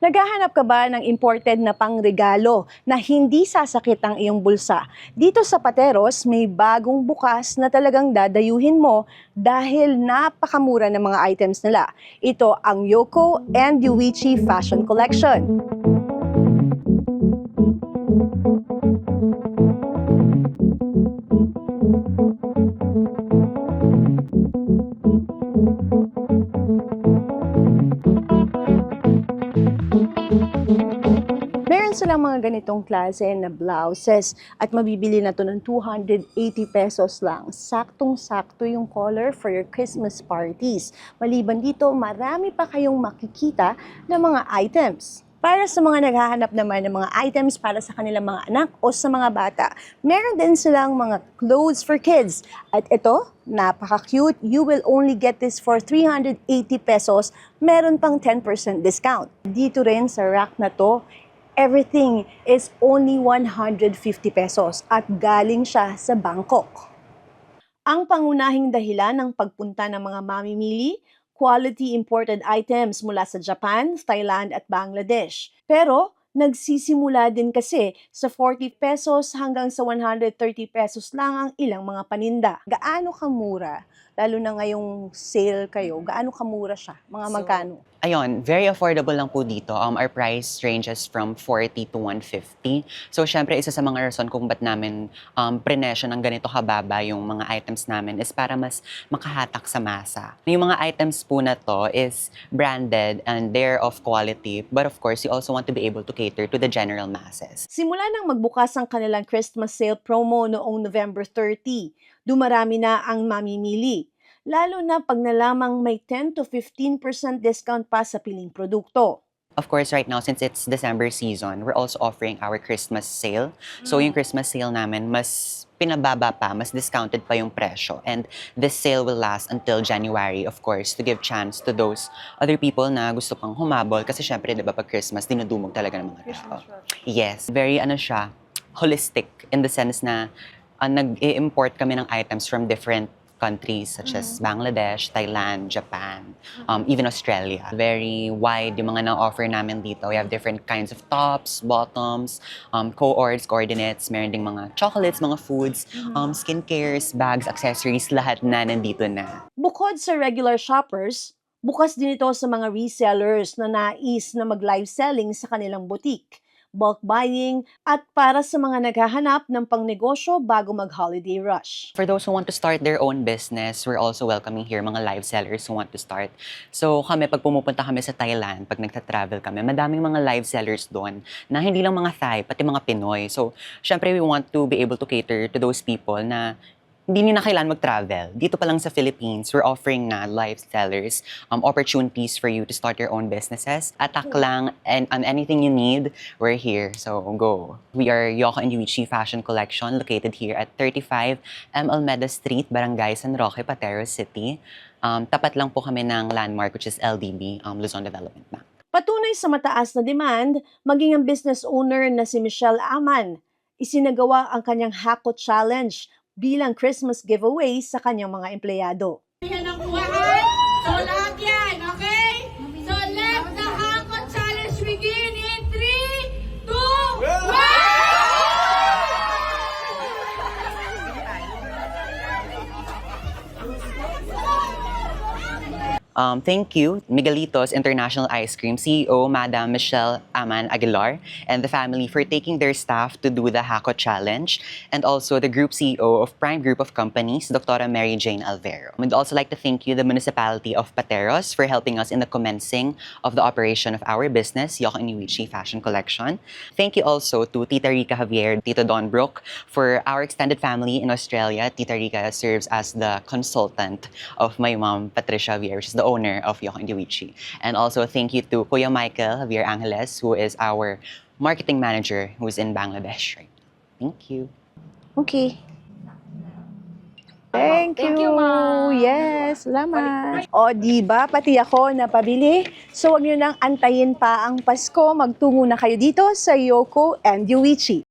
Naghahanap ka ba ng imported na pangregalo na hindi sasakit ang iyong bulsa? Dito sa Pateros, may bagong bukas na talagang dadayuhin mo dahil napakamura ng mga items nila. Ito ang Yoko and Yuichi Fashion Collection. Silang mga ganitong klase na blouses at mabibili na to ng 280 pesos lang. Saktong-sakto yung color for your Christmas parties. Maliban dito, marami pa kayong makikita na mga items. Para sa mga naghahanap naman ng mga items para sa kanilang mga anak o sa mga bata, meron din silang mga clothes for kids. At ito, napaka-cute. You will only get this for 380 pesos. Meron pang 10% discount. Dito rin sa rack na to, everything is only 150 pesos at galing siya sa Bangkok. Ang pangunahing dahilan ng pagpunta ng mga mamimili, quality imported items mula sa Japan, Thailand at Bangladesh. Pero nagsisimula din kasi sa 40 pesos hanggang sa 130 pesos lang ang ilang mga paninda. Gaano kamura? Lalo na ngayong sale kayo, gaano kamura siya? Mga So, magkano? Ayun, very affordable lang po dito. Um, our price ranges from 40 to 150. So, syempre, isa sa mga rason kung ba't namin um, prenesyo ng ganito kababa yung mga items namin is para mas makahatak sa masa. Yung mga items po na to is branded and they're of quality. But of course, you also want to be able to cater to the general masses. Simula nang magbukas ang kanilang Christmas sale promo noong November 30, dumarami na ang mamimili. Lalo na pag nalamang may 10 to 15% discount pa sa piling produkto. Of course, right now, since it's December season, we're also offering our Christmas sale. So, yung Christmas sale namin, mas pinababa pa, mas discounted pa yung presyo. And this sale will last until January, of course, to give chance to those other people na gusto pang humabol. Kasi syempre, di ba, pag Christmas, dinudumog talaga ng mga tao. Yes, very ano siya, holistic in the sense na uh, nag-i-import kami ng items from different countries such as Bangladesh, Thailand, Japan, um, even Australia. Very wide yung mga na-offer namin dito. We have different kinds of tops, bottoms, um, co-ords, coordinates, meron ding mga chocolates, mga foods, um, skincares, bags, accessories, lahat na nandito na. Bukod sa regular shoppers, bukas din ito sa mga resellers na nais na mag-live selling sa kanilang boutique, bulk buying, at para sa mga naghahanap ng pangnegosyo bago mag-holiday rush. For those who want to start their own business, we're also welcoming here mga live sellers who want to start. So kami, pag pumupunta kami sa Thailand, pag nagta-travel kami, madaming mga live sellers doon na hindi lang mga Thai, pati mga Pinoy. So, syempre, we want to be able to cater to those people na hindi nyo na kailangan mag-travel. Dito pa lang sa Philippines, we're offering na live sellers um, opportunities for you to start your own businesses. Attack lang and on anything you need, we're here. So go. We are Yoko and Yuichi Fashion Collection located here at 35 M. Almeda Street, Barangay San Roque, Patero City. Um, tapat lang po kami ng landmark which is LDB, um, Luzon Development Bank. Patunay sa mataas na demand, maging ang business owner na si Michelle Aman, isinagawa ang kanyang Hako Challenge bilang Christmas giveaway sa kanyang mga empleyado. Um, thank you, Miguelitos International Ice Cream CEO, Madam Michelle Aman Aguilar, and the family for taking their staff to do the Hako Challenge, and also the Group CEO of Prime Group of Companies, Dr. Mary Jane Alvero. We'd also like to thank you, the Municipality of Pateros, for helping us in the commencing of the operation of our business, Yoko Iniwichi Fashion Collection. Thank you also to Tita Rica Javier, Tito Don Brook, for our extended family in Australia. Tita Rica serves as the consultant of my mom, Patricia Javier, which is the owner of Yoko Indiwichi. And also thank you to Kuya Michael Javier Angeles, who is our marketing manager who's in Bangladesh right now. Thank you. Okay. Thank, Thank you. you, ma'am. Yes, salamat. O, di ba pati ako napabili? So, wag niyo nang antayin pa ang Pasko. Magtungo na kayo dito sa Yoko and Yuichi.